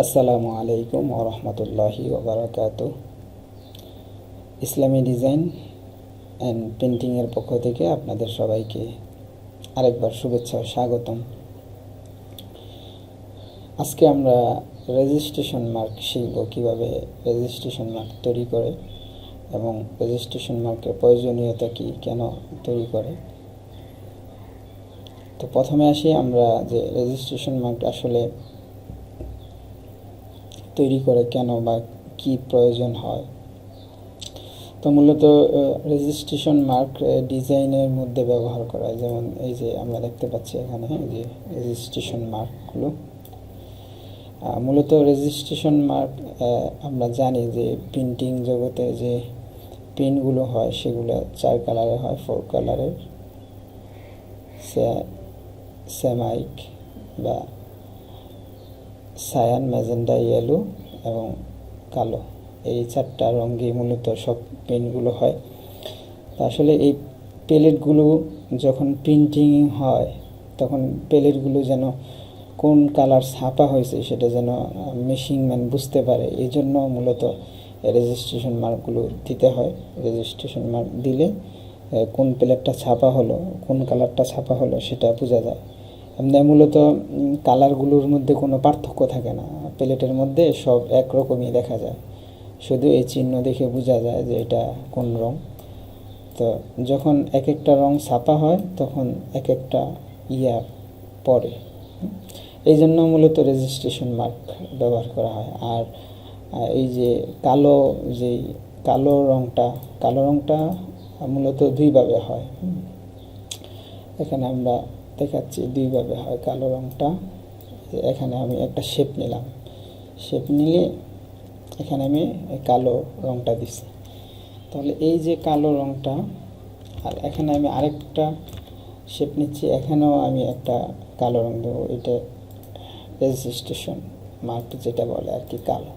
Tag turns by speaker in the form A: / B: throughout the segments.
A: আসসালামু আলাইকুম ওরহমতুল্লাহি ওবরাকাত ইসলামী ডিজাইন অ্যান্ড পেন্টিংয়ের পক্ষ থেকে আপনাদের সবাইকে আরেকবার শুভেচ্ছা ও স্বাগতম। আজকে আমরা রেজিস্ট্রেশন মার্ক শিখব, কীভাবে রেজিস্ট্রেশন মার্ক তৈরি করে এবং রেজিস্ট্রেশন মার্কের প্রয়োজনীয়তা কি, কেন তৈরি করে। তো প্রথমে আসি আমরা যে রেজিস্ট্রেশন মার্ক আসলে তৈরি করে কেন বা কি প্রয়োজন হয়? তো মূলত রেজিস্ট্রেশন মার্ক ডিজাইনের মধ্যে ব্যবহার করা হয়। যেমন এই যে আমরা দেখতে পাচ্ছি এখানে যে রেজিস্ট্রেশন মার্কগুলো মূলত রেজিস্ট্রেশন মার্ক আমরা জানি যে প্রিন্টিং জগতে যে পেনগুলো হয়, সেগুলো চার কালারের হয় ফোর কালারের স্যামাইক বা সায়ান ম্যাজেন্ডা ইয়েলো এবং কালো। এই চারটা রঙে মূলত সব পেনগুলো হয়। আসলে এই প্লেটগুলো যখন প্রিন্টিং হয়, তখন প্লেটগুলো যেন কোন কালার ছাপা হয়েছে সেটা যেন মেশিন ম্যান বুঝতে পারে। এই জন্য মূলত রেজিস্ট্রেশন মার্কগুলো দিতে হয়। রেজিস্ট্রেশন মার্ক দিলে কোন প্লেটটা ছাপা হলো, কোন কালারটা ছাপা হলো সেটা বোঝা যায়। এমনি মূলত কালারগুলোর মধ্যে কোনো পার্থক্য থাকে না। প্লেটের মধ্যে সব একরকমই দেখা যায়। শুধু এই চিহ্ন দেখে বোঝা যায় যে এটা কোন রং। তো যখন এক একটা রং ছাপা হয়, তখন এক একটা ইয়া পড়ে। এই জন্য মূলত রেজিস্ট্রেশন মার্ক ব্যবহার করা হয়। আর এই যে কালো যে কালো রংটা কালো রংটা মূলত দুইভাবে হয়। এখানে আমরা দেখাচ্ছি, দুইভাবে হয়, কালো রঙটা এখানে আমি একটা শেপ নিলাম। শেপ নিলে এখানে আমি কালো রঙটা দিছি। তাহলে এই যে কালো রঙটা আর এখানে আমি আরেকটা শেপ নিচ্ছি, এখানেও আমি একটা কালো রং দেবো। এটা রেজিস্ট্রেশন মার্ক যেটা বলে আর কি, কালো।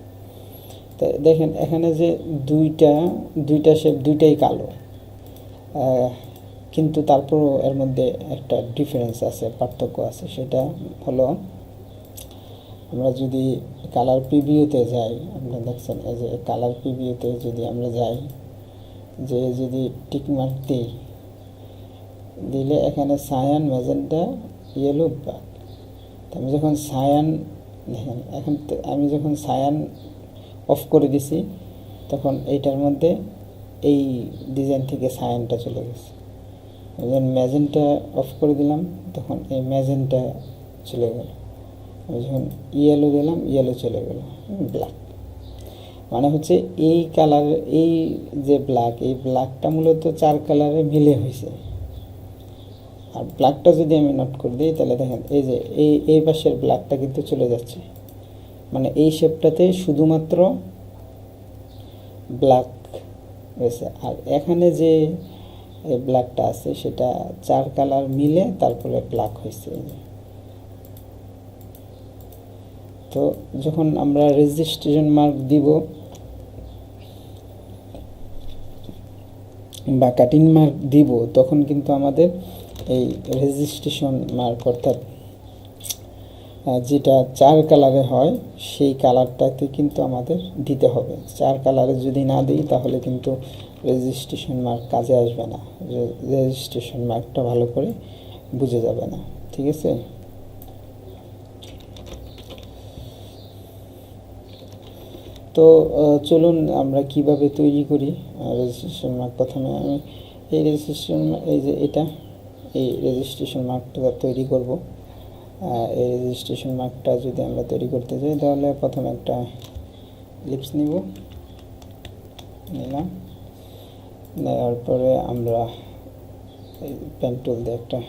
A: তো দেখেন, এখানে যে দুইটা দুইটা শেপ দুইটাই কালো। কিন্তু তারপরও এর মধ্যে একটা ডিফারেন্স আছে, পার্থক্য আছে। সেটা হলো, আমরা যদি কালার প্রিভিউতে যাই, আমরা দেখছেন এই যে কালার প্রিভিউতে যদি আমরা যাই, যে যদি টিকমার্ক দিই, দিলে এখানে সায়ান ম্যাজেন্টা ইয়েলো ব্ল্যাক আমি যখন সায়ান দেখেন, এখন আমি যখন সায়ান অফ করে দিছি, তখন এইটার মধ্যে এই ডিজাইন থেকে সায়ানটা চলে গেছে। যখন ম্যাজেন্টা অফ করে দিলাম, তখন এই ম্যাজেন্টা চলে গেল। যখন ইয়েলো দিলাম ইয়েলো চলে গেল। ব্ল্যাক মানে হচ্ছে এই কালার এই যে ব্ল্যাক এই ব্ল্যাকটা মূলত চার কালারে মিলে হয়েছে। আর ব্ল্যাকটা যদি আমি নোট করে দিই, তাহলে দেখেন, এই যে এই এই পাশের ব্ল্যাকটা কিন্তু চলে যাচ্ছে। মানে এই শেপটাতে শুধুমাত্র ব্ল্যাক রয়েছে। আর এখানে যে এই ব্ল্যাকটা আছে, সেটা চার কালার মিলে তারপরে ব্ল্যাক হয়েছে। তো যখন আমরা রেজিস্ট্রেশন মার্ক দিব, বা কাটিং মার্ক দিব, তখন কিন্তু আমাদের এই রেজিস্ট্রেশন মার্ক অর্থাৎ যেটা চার কালারে হয়, সেই কালারটাতে কিন্তু আমাদের দিতে হবে। চার কালারে যদি না দিই, তাহলে কিন্তু রেজিস্ট্রেশন মার্ক কাজে আসবে না। রেজিস্ট্রেশন মার্কটা ভালো করে বুঝে যাবে না। ঠিক আছে? তো চলুন আমরা কীভাবে তৈরি করি রেজিস্ট্রেশন মার্ক প্রথমে আমি এই রেজিস্ট্রেশন এই যে এটা, এই রেজিস্ট্রেশন মার্কটা তৈরি করব। এই রেজিস্ট্রেশন মার্কটা যদি আমরা তৈরি করতে চাই তাহলে প্রথমে একটা লিপস নিব। নিলাম। নেওয়ার পরে আমরা এই দিয়ে একটা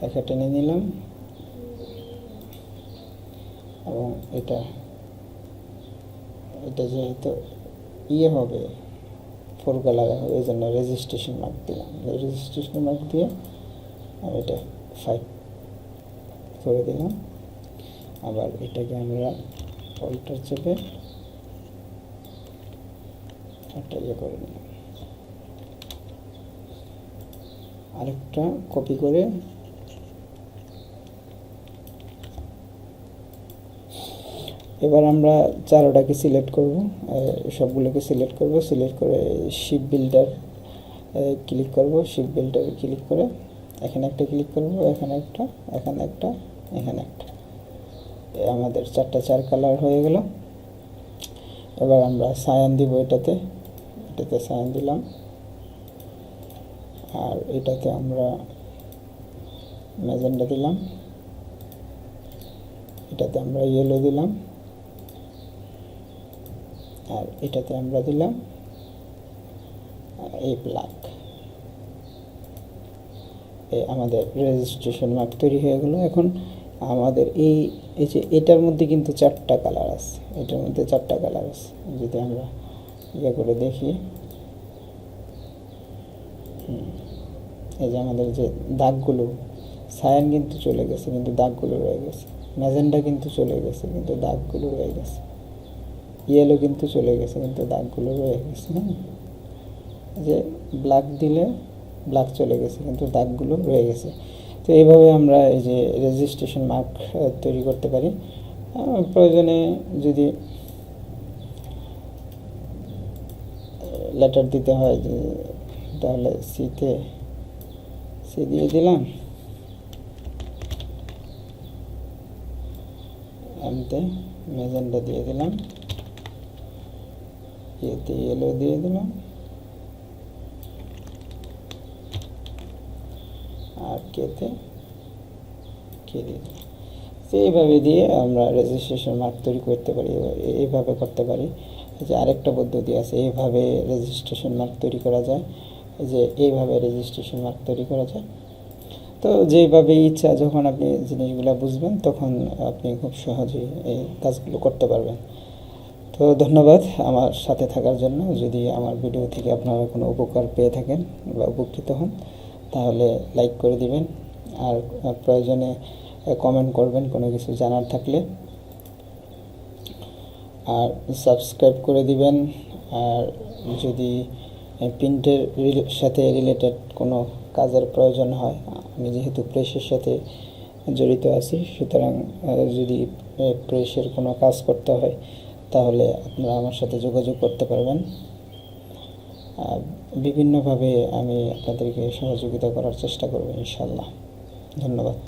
A: রেখা টেনে নিলাম। এবং এটা এটা যেহেতু ইয়ে হবে ফোর কালারে হবে, এই জন্য রেজিস্ট্রেশন মার্ক দিলাম। রেজিস্ট্রেশন মার্ক দিয়ে আমি এটা ফাইভ করে দিলাম। আবার এটাকে আমরা অল্টার চেপে একটা ইয়ে করে নিলাম আরেকটা কপি করে এবার আমরা চারোটাকে সিলেক্ট করব সবগুলোকে সিলেক্ট করব সিলেক্ট করে শিপ বিল্ডার ক্লিক করব শিপ বিল্ডারে ক্লিক করে এখানে একটা ক্লিক করব, এখানে একটা এখানে একটা এখানে একটা। আমাদের চারটা চার কালার হয়ে গেল। এবার আমরা সায়ান দিব এটাতে। এটাতে সায়ান দিলাম। আর এটাতে আমরা ম্যাজেন্ডা দিলাম। এটাতে আমরা ইয়েলো দিলাম। আর এটাতে আমরা দিলাম এই ব্ল্যাক আমাদের রেজিস্ট্রেশন মার্ক তৈরি হয়ে গেল। এখন আমাদের এই এই যে এটার মধ্যে কিন্তু চারটা কালার আছে। এটার মধ্যে চারটা কালার আছে। যদি আমরা ইয়ে করে দেখি। এই যে আমাদের যে দাগগুলো, সায়ান কিন্তু চলে গেছে, কিন্তু দাগগুলো রয়ে গেছে। ম্যাজেন্ডা কিন্তু চলে গেছে, কিন্তু দাগগুলো রয়ে গেছে। ইয়েলো কিন্তু চলে গেছে, কিন্তু দাগগুলো রয়ে গেছে হ্যাঁ যে ব্ল্যাক দিলে ব্ল্যাক চলে গেছে, কিন্তু দাগগুলো রয়ে গেছে। তো এইভাবে আমরা এই যে রেজিস্ট্রেশন মার্ক তৈরি করতে পারি। প্রয়োজনে যদি লেটার দিতে হয় যে, তাহলে সিতে সি দিয়ে দিলাম। এমতে মেজেন্ডা দিয়ে দিলাম। ইয়েতে ইয়েলো দিয়ে দিলাম। আর কেতে কে দিয়ে দিলাম। এইভাবে দিয়ে আমরা রেজিস্ট্রেশন মার্ক তৈরি করতে পারি, এইভাবে করতে পারি। এই যে আরেকটা পদ্ধতি আছে এইভাবে রেজিস্ট্রেশন মার্ক তৈরি করা যায়, এই যে এইভাবে রেজিস্ট্রেশন মার্ক তৈরি করা যায়। তো যেভাবে ইচ্ছা, যখন আপনি জিনিসগুলো বুঝবেন, তখন আপনি খুব সহজেই এই কাজগুলো করতে পারবেন। তো ধন্যবাদ আমার সাথে থাকার জন্য। যদি আমার ভিডিও থেকে আপনারা কোনো উপকার পেয়ে থাকেন বা উপকৃত হন, তাহলে লাইক করে দিবেন। আর প্রয়োজনে কমেন্ট করবেন কোনো কিছু জানার থাকলে। আর সাবস্ক্রাইব করে দিবেন। আর যদি প্রিন্টের সাথে রিলেটেড কোনো কাজের প্রয়োজন হয়, আমি যেহেতু প্রেসের সাথে জড়িত আছি, সুতরাং যদি প্রেসের কোনো কাজ করতে হয়, তাহলে আপনারা আমার সাথে যোগাযোগ করতে পারবেন। বিভিন্নভাবে আমি আপনাদেরকে সহযোগিতা করার চেষ্টা করব ইনশাল্লাহ ধন্যবাদ।